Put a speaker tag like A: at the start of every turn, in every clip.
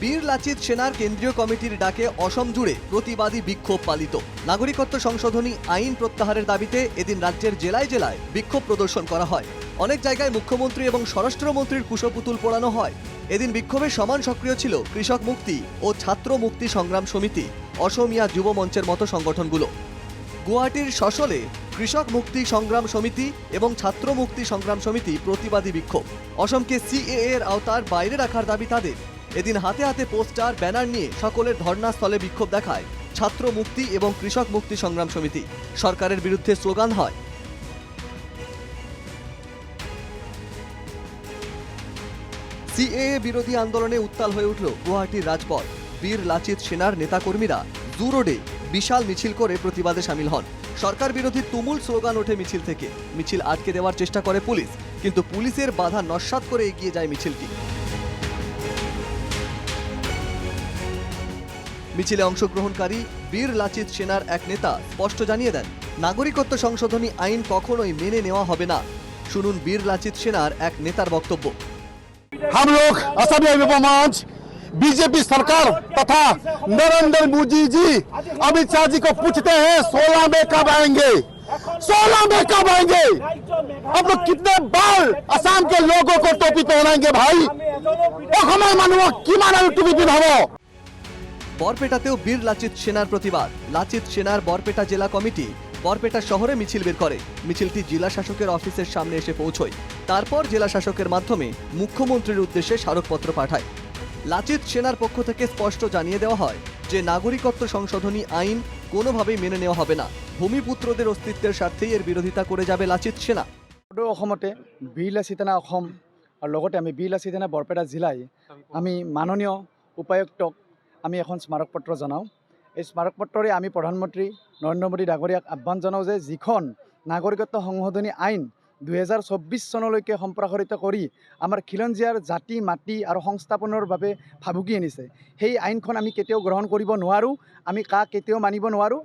A: বীর লাচিত সেনার কেন্দ্রীয় কমিটির ডাকে অসম জুড়ে প্রতিবাদী বিক্ষোভ পালিত। নাগরিকত্ব সংশোধনী আইন প্রত্যাহারের দাবিতে এদিন রাজ্যের জেলায় জেলায় বিক্ষোভ প্রদর্শন করা হয়। অনেক জায়গায় মুখ্যমন্ত্রী এবং স্বরাষ্ট্রমন্ত্রীর কুশপুতুল পোড়ানো হয়। এদিন বিক্ষোভে সমান সক্রিয় ছিল কৃষক মুক্তি ও ছাত্র মুক্তি সংগ্রাম সমিতি। অসমিয়া যুব মঞ্চের মতো সংগঠনগুলো। গুয়াহাটির সশলে কৃষক মুক্তি সংগ্রাম সমিতি এবং ছাত্র মুক্তি সংগ্রাম সমিতি প্রতিবাদী বিক্ষোভ। অসমকে সিএএ এর আওতার বাইরে রাখার দাবি তাদের। এদিন হাতে হাতে পোস্টার, ব্যানার নিয়ে সকলের ধর্নাস্থলে বিক্ষোভ দেখায় ছাত্র মুক্তি এবং কৃষক মুক্তি সংগ্রাম সমিতি। সরকারের বিরুদ্ধে স্লোগান হয়। সিএএ বিরোধী আন্দোলনে উত্তাল হয়ে উঠল গুয়াহাটির রাজপথ। বীর লাচিত সেনার নেতাকর্মীরা জু রোডে বিশাল মিছিল করে প্রতিবাদে সামিল হন সরকার বিরোধী তুমুল স্লোগান ওঠে মিছিল থেকে মিছিল আটকে দেওয়ার চেষ্টা করে পুলিশ কিন্তু পুলিশের বাধা নস্বাত করে এগিয়ে যায় মিছিলটি মিছিলে অংশগ্রহণকারী বীর লাচিত সেনার এক নেতা স্পষ্ট জানিয়ে দেন নাগরিকত্ব সংশোধনী আইন কখনোই মেনে নেওয়া হবে না শুনুন বীর লাচিত সেনার এক নেতার বক্তব্য
B: हम लोग असमिया युवा मंच बीजेपी सरकार तथा नरेंद्र मोदी जी अमित शाह जी को पूछते हैं सोलह में कब आएंगे सोलह में कब आएंगे अब लोग कितने बार असम के लोगों को टोपी पहनाएंगे भाई অসমৰ মানুহক কিমান আৰু টুপি পিন্ধাব
A: বরপেটাতেও বীর লাচিত সেনার প্রতিবাদ লাচিত সেনার বরপেটা জেলা কমিটি বরপেটা শহরে মিছিল বের করে মিছিলটি জেলা শাসকের অফিসের সামনে এসে পৌঁছয় তারপর জেলা শাসকের মাধ্যমে মুখ্যমন্ত্রীর উদ্দেশ্যে স্মারকপত্র পাঠায় লাচিত সেনার পক্ষ থেকে স্পষ্ট জানিয়ে দেওয়া হয় যে নাগরিকত্ব সংশোধনী আইন কোনোভাবেই মেনে নেওয়া হবে না। ভূমিপুত্রদের অস্তিত্বের স্বার্থেই এর বিরোধিতা করে যাবে লাচিত সেনা।
C: অসমতে বীৰ লাচিতানা অসম আৰু লগতে আমি বীৰ লাচিতানা বৰপেটা জিলাই আমি মাননীয় উপায়ুক্তক আমি এখন স্মাৰকপত্ৰ জনাওঁ। এই স্মাৰকপত্ৰৰে আমি প্ৰধানমন্ত্ৰী নৰেন্দ্ৰ মোদী ডাঙৰীয়াক আহ্বান জনাওঁ যে যিখন নাগৰিকত্ব সংশোধনী আইন দুহেজাৰ চৌব্বিছ চনলৈকে সম্প্ৰসাৰিত কৰি আমাৰ খিলঞ্জীয়াৰ জাতি, মাটি আৰু সংস্থাপনৰ বাবে ভাবুকি আনিছে। সেই আইনখন আমি কেতিয়াও গ্ৰহণ কৰিব নোৱাৰোঁ, আমি কাক কেতিয়াও মানিব নোৱাৰোঁ।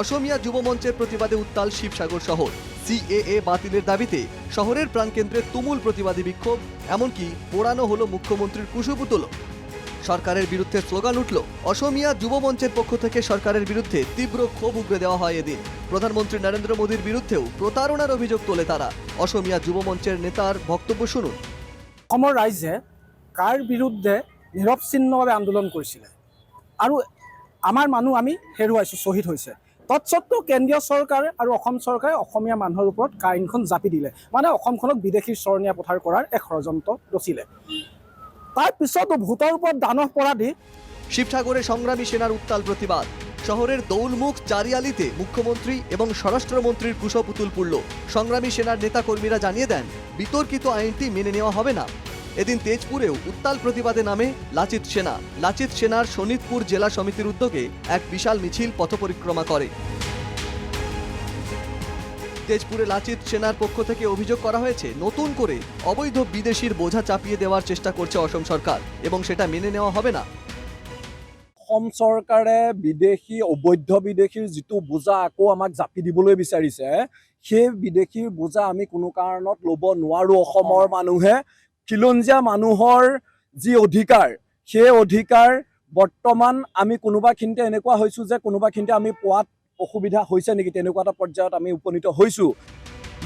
A: অসমিয়া যুব মঞ্চের প্রতিবাদে উত্তাল শিবসাগর শহর সিএএ বাতিলের দাবিতে শহরের প্রাণকেন্দ্রে তুমুল প্রতিবাদী বিক্ষোভ, এমনকি পোড়ানো হলো মুখ্যমন্ত্রীর কুশপুতুল সরকারের বিরুদ্ধে স্লোগান উঠল, অসমিয়া যুব মঞ্চের পক্ষ থেকে সরকারের বিরুদ্ধে তীব্র ক্ষোভ উগরে দেওয়া হয় এদিন। প্রধানমন্ত্রী নরেন্দ্র মোদীর বিরুদ্ধেও প্রতারণার অভিযোগ তোলে তারা। অসমিয়া যুব মঞ্চের নেতার বক্তব্য শুনুন।
D: অসমৰ ৰাইজে কাৰ বিৰুদ্ধে নিৰৱচ্ছিন্নভাৱে আন্দোলন কৰিছিলে? আৰু আমাৰ মানুহ আমি হেৰুৱাইছোঁ, শ্বহীদ হৈছে। তৎসত্ত্বেও কেন্দ্ৰীয় চৰকাৰে আৰু অসম চৰকাৰে অসমীয়া মানুহৰ ওপৰত আইনখন জাপি দিলে। মানে অসমখনক বিদেশীৰ চৰণীয়া পথাৰ কৰাৰ এক ষড়যন্ত্ৰ ৰচিলে। তাৰপিছতো ভোটৰ ওপৰত দানহ পৰা দি
A: শিবসাগরে সংগ্রামী সেনার উত্তাল প্রতিবাদ। শহরের দৌলমুখ চারিয়ালিতে মুখ্যমন্ত্রী এবং স্বরাষ্ট্রমন্ত্রীর কুশপুতুল পুড়ল। সংগ্রামী সেনার নেতাকর্মীরা জানিয়ে দেন, বিতর্কিত আইনটি মেনে নেওয়া হবে না। এদিন তেজপুরেও উত্তাল প্রতিবাদে নামে লাচিত সেনা। লাচিত সেনার শোনিতপুর জেলা সমিতির উদ্যোগে এক বিশাল মিছিল পথপরিক্রমা করে। তেজপুরে লাচিত সেনার পক্ষ থেকে অভিযোগ করা হয়েছে, নতুন করে অবৈধ বিদেশির বোঝা চাপিয়ে দেওয়ার চেষ্টা করছে অসম সরকার এবং সেটা মেনে নেওয়া হবে না।
D: অসম চৰকাৰে বিদেশি, অবৈধ বিদেশীৰ যিটো বোজা আকৌ আমাক জাপি দিবলৈ বিচাৰিছে, সেই বিদেশীৰ বোজা আমি কোনো কাৰণত ল'ব নোৱাৰোঁ অসমৰ মানুহে। খিলঞ্জীয়া মানুহৰ যি অধিকাৰ, সেই অধিকাৰ বৰ্তমান আমি কোনোবাখিনিতে এনেকুৱা হৈছোঁ যে কোনোবাখিনিতে আমি পোৱাত অসুবিধা হৈছে নেকি? তেনেকুৱা এটা পৰ্যায়ত আমি উপনীত হৈছোঁ।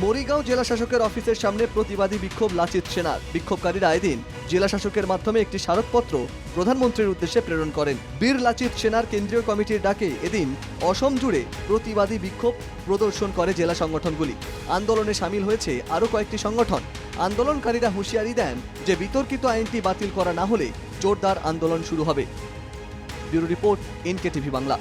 A: মরিগাঁও জেলা শাসকের অফিসের সামনে প্রতিবাদী বিক্ষোভ লাচিত সেনার। বিক্ষোভকারীরা এদিন জেলা শাসকের মাধ্যমে একটি স্মারকপত্র প্রধানমন্ত্রীর উদ্দেশ্যে প্রেরণ করেন। বীর লাচিত সেনার কেন্দ্রীয় কমিটির ডাকে এদিন অসম জুড়ে প্রতিবাদী বিক্ষোভ প্রদর্শন করে জেলা সংগঠনগুলি। আন্দোলনে সামিল হয়েছে আরও কয়েকটি সংগঠন। আন্দোলনকারীরা হুঁশিয়ারি দেন যে বিতর্কিত আইনটি বাতিল করা না হলে জোরদার আন্দোলন শুরু হবে। Bureau report NK TV Bangla.